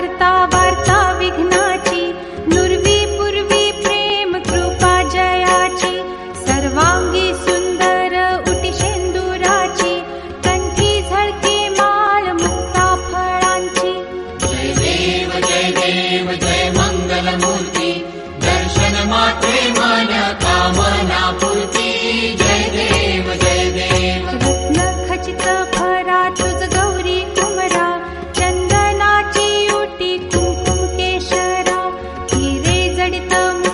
कर्ता वार्ता विघ्नाची नुर्वी पूर्वी प्रेम कृपा जयाची सर्वांगी सुंदर उटिशेंदुराची कंठी झळके माल मुक्ता फळांची. जय देव जय जय जय मङ्गलमूर्ति दर्शन मात्रे मान्या कामना पूर्ती